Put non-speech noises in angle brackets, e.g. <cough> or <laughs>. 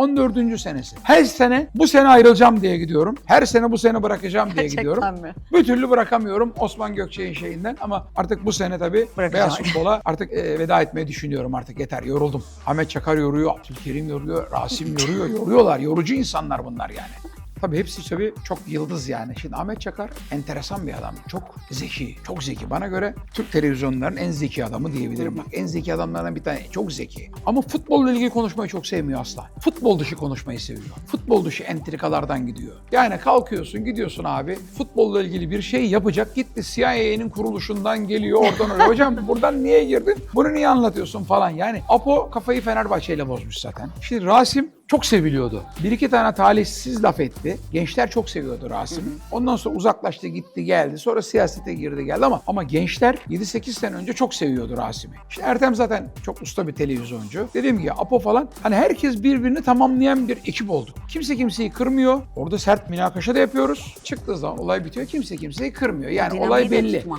14. senesi. Her sene bu sene ayrılacağım diye gidiyorum. Her sene bu sene bırakacağım diye Gerçekten gidiyorum. mi? Bir türlü bırakamıyorum Osman Gökçe'nin şeyinden ama artık bu sene tabii beyaz futbola artık e, veda etmeyi düşünüyorum artık yeter yoruldum. Ahmet Çakar yoruyor, Abdülkerim yoruyor, Rasim yoruyor, yoruyorlar. Yorucu insanlar bunlar yani. Tabii hepsi tabii çok yıldız yani. Şimdi Ahmet Çakar enteresan bir adam. Çok zeki, çok zeki. Bana göre Türk televizyonlarının en zeki adamı diyebilirim. Bak en zeki adamlardan bir tane. Çok zeki. Ama futbolla ilgili konuşmayı çok sevmiyor asla. Futbol dışı konuşmayı seviyor. Futbol dışı entrikalardan gidiyor. Yani kalkıyorsun gidiyorsun abi futbolla ilgili bir şey yapacak. Gitti CIA'nin kuruluşundan geliyor oradan oraya. <laughs> Hocam buradan niye girdin? Bunu niye anlatıyorsun falan. Yani Apo kafayı Fenerbahçe ile bozmuş zaten. Şimdi Rasim çok seviliyordu. Bir iki tane talihsiz laf etti. Gençler çok seviyordu Rasim'i. Ondan sonra uzaklaştı gitti geldi. Sonra siyasete girdi geldi ama ama gençler 7-8 sene önce çok seviyordu Rasim'i. İşte Ertem zaten çok usta bir televizyoncu. Dediğim gibi Apo falan hani herkes birbirini tamamlayan bir ekip olduk. Kimse kimseyi kırmıyor. Orada sert münakaşa da yapıyoruz. Çıktığı zaman olay bitiyor. Kimse kimseyi kırmıyor. Yani Dinamiği olay de belli. tutmak